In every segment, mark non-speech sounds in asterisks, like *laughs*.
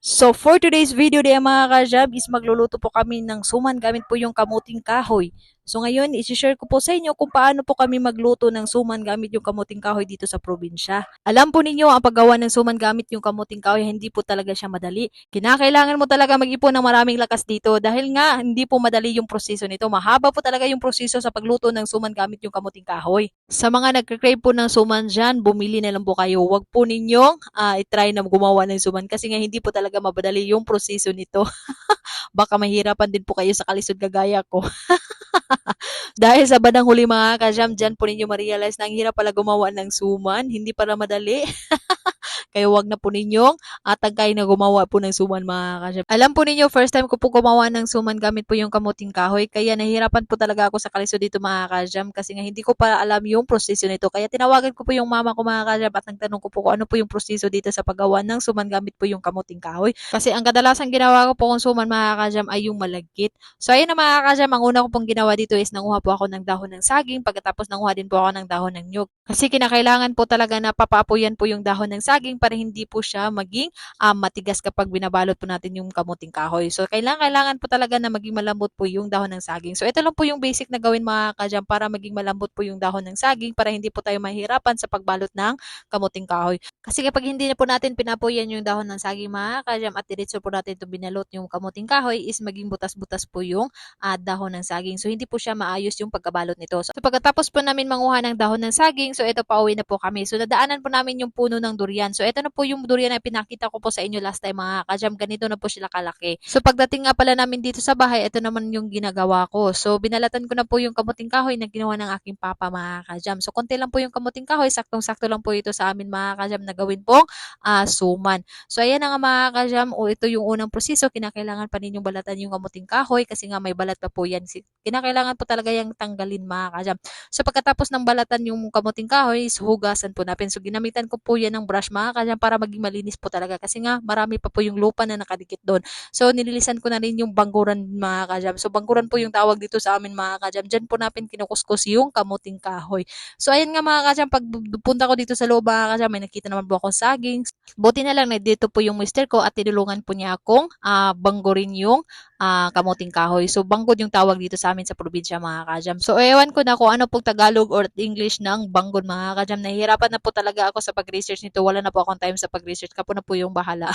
So for today's video din mga kajab is magluluto po kami ng suman gamit po yung kamuting kahoy. So ngayon, isi-share ko po sa inyo kung paano po kami magluto ng suman gamit yung kamuting kahoy dito sa probinsya. Alam po ninyo, ang paggawa ng suman gamit yung kamuting kahoy, hindi po talaga siya madali. Kinakailangan mo talaga mag-ipon ng maraming lakas dito dahil nga hindi po madali yung proseso nito. Mahaba po talaga yung proseso sa pagluto ng suman gamit yung kamuting kahoy. Sa mga nagka-crave po ng suman dyan, bumili na lang po kayo. Huwag po ninyong ah, i-try na gumawa ng suman kasi nga hindi po talaga mabadali yung proseso nito. *laughs* Baka mahirapan din po kayo sa kalisod kagaya ko. *laughs* *laughs* Dahil sa badang huli mga kajam, dyan po ninyo ma-realize na ang hirap pala gumawa ng suman. Hindi pala madali. *laughs* Kaya wag na po ninyong atagkay na gumawa po ng suman mga kajam. Alam po ninyo, first time ko po gumawa ng suman gamit po yung kamuting kahoy. Kaya nahihirapan po talaga ako sa kalisod dito mga kajam kasi nga hindi ko pa alam yung proseso nito. Kaya tinawagan ko po yung mama ko mga kajam at nagtanong ko po kung ano po yung proseso dito sa paggawa ng suman gamit po yung kamuting kahoy. Kasi ang kadalasan ginawa ko po kung suman mga kajam ay yung malagkit. So ayun na mga kajam, ang una ko pong ginawa dito is nanguha po ako ng dahon ng saging, pagkatapos nanguha din po ako ng dahon ng nyug. Kasi kinakailangan po talaga na papaapoyan po yung dahon ng saging para hindi po siya maging um, matigas kapag binabalot po natin yung kamuting kahoy. So kailangan, kailangan po talaga na maging malambot po yung dahon ng saging. So ito lang po yung basic na gawin mga kajam para maging malambot po yung dahon ng saging para hindi po tayo mahirapan sa pagbalot ng kamuting kahoy. Kasi kapag hindi na po natin pinapuyan yung dahon ng saging mga kajam at diretso po natin ito binalot yung kamuting kahoy is maging butas-butas po yung ah, dahon ng saging. So hindi po siya maayos yung pagkabalot nito. So pagkatapos po namin manguha ng dahon ng saging, so ito pauwi na po kami. So nadaanan po namin yung puno ng durian. So ito na po yung durian na pinakita ko po sa inyo last time mga kajam. Ganito na po sila kalaki. So pagdating nga pala namin dito sa bahay, ito naman yung ginagawa ko. So binalatan ko na po yung kamuting kahoy na ginawa ng aking papa mga kajam. So konti lang po yung kamuting kahoy, saktong-sakto lang po ito sa amin mga kajam na gawin pong ah, suman. So ayan na nga mga kajam, o ito yung unang proseso, kinakailangan pa ninyong balatan yung kamuting kahoy kasi nga may balat pa po yan. Kinakailangan po talaga yung tanggalin mga kajam. So pagkatapos ng balatan yung kamuting kahoy, is hugasan po natin. So ginamitan ko po yan ng brush mga kajam para maging malinis po talaga kasi nga marami pa po yung lupa na nakadikit doon. So nililisan ko na rin yung bangkuran mga kajam. So bangkuran po yung tawag dito sa amin mga kajam. Diyan po natin kinukuskus yung kamuting kahoy. So ayan nga mga kajam, pag punta ko dito sa loob mga kajam, may nakita naman po akong saging. Buti na lang na dito po yung mister ko at tinulungan po niya akong ah, banggurin yung ah, kamuting kahoy. So banggod yung tawag dito sa amin sa probinsya mga kajam. So ewan ko na kung ano pong Tagalog or English ng banggod mga kajam. Nahihirapan na po talaga ako sa pag-research nito. Wala na po akong time sa pag-research. Kapo na po yung bahala. *laughs*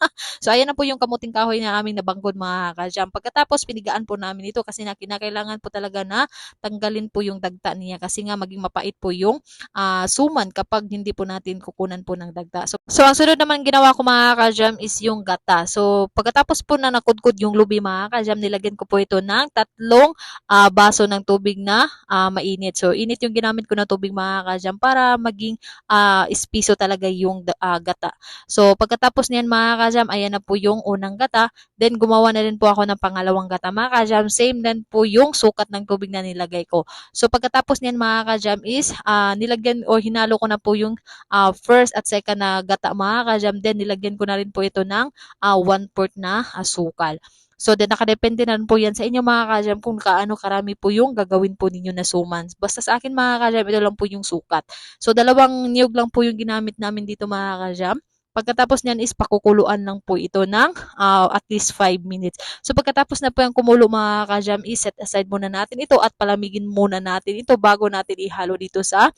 *laughs* so ayan na po yung kamuting kahoy na aming nabanggod mga kajam. Pagkatapos pinigaan po namin ito kasi na kinakailangan po talaga na tanggalin po yung dagta niya kasi nga maging mapait po yung ah, suman kapag hindi po natin kukunan po ng dagta. So, so ang sunod naman ginawa ko mga kajam is yung gata. So pagkatapos po na nakudkod yung lubi mga kajam, nilagyan ko po ito ng tatlong ah, baso ng tubig na ah, mainit. So init yung ginamit ko na tubig mga kajam para maging ah, espiso talaga yung ah, gata. So pagkatapos niyan mga kajam, ayan na po yung unang gata. Then gumawa na rin po ako ng pangalawang gata mga kajam. Same din po yung sukat ng tubig na nilagay ko. So pagkatapos niyan mga kajam is ah, nilagyan o hinalo ko na po yung ah, first at second na gata mga kajam. Then nilagyan ko na rin po ito ng ah, one fourth na asukal. So, then nakadepende na po yan sa inyo mga kajam kung kaano karami po yung gagawin po ninyo na suman. Basta sa akin mga kajam, ito lang po yung sukat. So, dalawang niyog lang po yung ginamit namin dito mga kajam. Pagkatapos niyan is pakukuluan lang po ito ng ah, at least 5 minutes. So pagkatapos na po yung kumulo mga kajam, i-set aside muna natin ito at palamigin muna natin ito bago natin ihalo dito sa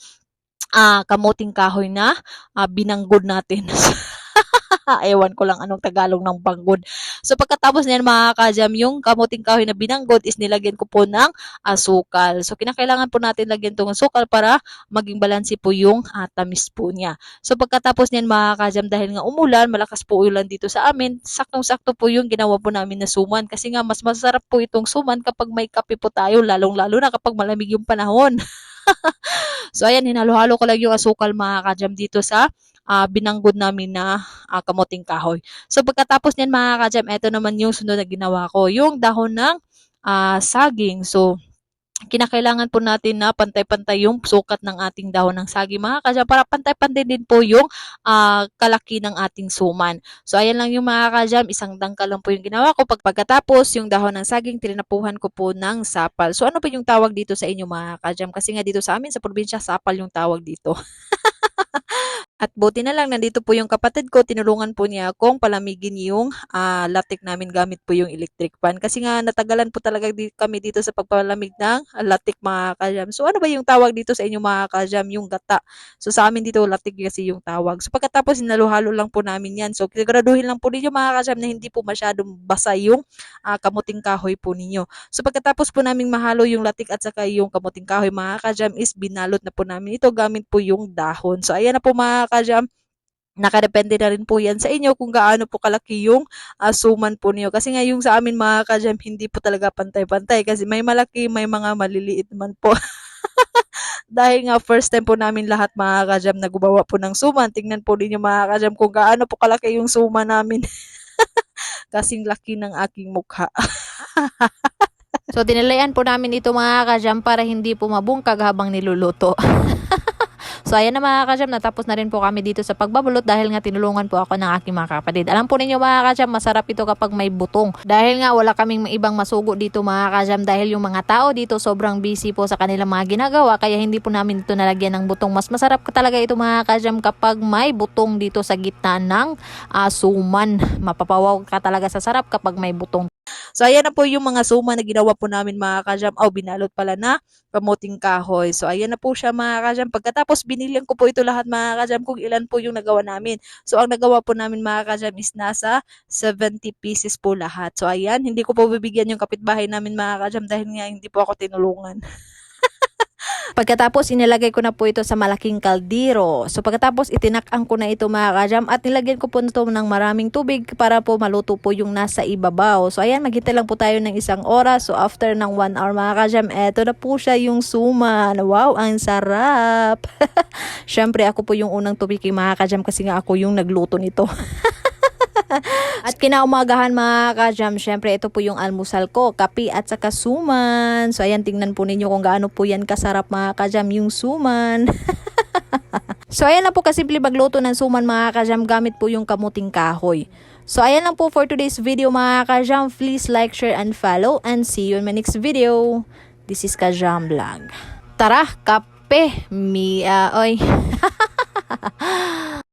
ah, kamuting kahoy na ah, binanggod natin. *laughs* *laughs* Ewan ko lang anong Tagalog ng banggod. So pagkatapos niyan mga kajam, yung kamuting kahoy na binanggod is nilagyan ko po ng asukal. So kinakailangan po natin lagyan itong asukal para maging balansi po yung ah, tamis po niya. So pagkatapos niyan mga kajam, dahil nga umulan, malakas po ulan dito sa amin, saktong-sakto po yung ginawa po namin na suman. Kasi nga mas masarap po itong suman kapag may kape po tayo, lalong-lalo na kapag malamig yung panahon. *laughs* so ayan, hinalo-halo ko lang yung asukal mga kajam dito sa ah, binanggod namin na ah, kamuting kahoy. So pagkatapos niyan mga kajam, ito naman yung sunod na ginawa ko, yung dahon ng ah, saging. So kinakailangan po natin na pantay-pantay yung sukat ng ating dahon ng saging mga kajam para pantay-pantay din po yung ah, kalaki ng ating suman. So ayan lang yung mga kajam, isang dangkal lang po yung ginawa ko. Pag pagkatapos yung dahon ng saging, tinapuhan ko po ng sapal. So ano pa yung tawag dito sa inyo mga kajam? Kasi nga dito sa amin sa probinsya, sapal yung tawag dito. *laughs* At buti na lang, nandito po yung kapatid ko, tinulungan po niya akong palamigin yung ah, latik namin gamit po yung electric fan. Kasi nga natagalan po talaga di, kami dito sa pagpalamig ng latik mga kajam. So ano ba yung tawag dito sa inyo mga kajam? Yung gata. So sa amin dito latik kasi yung tawag. So pagkatapos hinaluhalo lang po namin yan. So siguraduhin lang po ninyo mga kajam na hindi po masyadong basa yung ah, kamuting kahoy po ninyo. So pagkatapos po namin mahalo yung latik at saka yung kamuting kahoy mga kajam is binalot na po namin ito gamit po yung dahon. So ayan na po mga kajam. Nakadepende na rin po yan sa inyo kung gaano po kalaki yung asuman po niyo. Kasi nga yung sa amin mga kajam, hindi po talaga pantay-pantay. Kasi may malaki, may mga maliliit man po. *laughs* Dahil nga first time po namin lahat mga kajam na gumawa po ng suman. Tingnan po ninyo mga kajam kung gaano po kalaki yung suman namin. *laughs* Kasing laki ng aking mukha. *laughs* So, dinalayan po namin ito mga kajam para hindi po mabungkag habang niluluto. So, ayan na mga kajam, natapos na rin po kami dito sa pagbabulot dahil nga tinulungan po ako ng aking mga kapatid. Alam po ninyo mga kajam, masarap ito kapag may butong. Dahil nga wala kaming ibang masugo dito mga kajam dahil yung mga tao dito sobrang busy po sa kanilang mga ginagawa kaya hindi po namin ito nalagyan ng butong. Mas masarap ka talaga ito mga kajam kapag may butong dito sa gitna ng asuman. Mapapawaw ka talaga sa sarap kapag may butong. So, ayan na po yung mga suma na ginawa po namin mga kajam. Oh, binalot pala na kamuting kahoy. So, ayan na po siya mga kajam. Pagkatapos, binilihan ko po ito lahat mga kajam kung ilan po yung nagawa namin. So, ang nagawa po namin mga kajam is nasa 70 pieces po lahat. So, ayan, hindi ko po bibigyan yung kapitbahay namin mga kajam dahil nga hindi po ako tinulungan. *laughs* Pagkatapos, inilagay ko na po ito sa malaking kaldero. So, pagkatapos, itinakang ko na ito mga kajam at nilagyan ko po ito ng maraming tubig para po maluto po yung nasa ibabaw. So, ayan, maghintay lang po tayo ng isang oras. So, after ng 1 hour mga kajam, eto na po siya yung suman. Wow, ang sarap! *laughs* Siyempre, ako po yung unang tubiking mga kajam kasi nga ako yung nagluto nito. *laughs* *laughs* At kinaumagahan mga kajam, syempre ito po yung almusal ko, kapi at saka suman. So ayan, tingnan po ninyo kung gaano po yan kasarap mga kajam yung suman. *laughs* so ayan na po kasimple magluto ng suman mga kajam gamit po yung kamuting kahoy. So ayan lang po for today's video mga kajam. Please like, share, and follow. And see you in my next video. This is Kajam Vlog. Tara, kape! Mi, ah, oy. *laughs*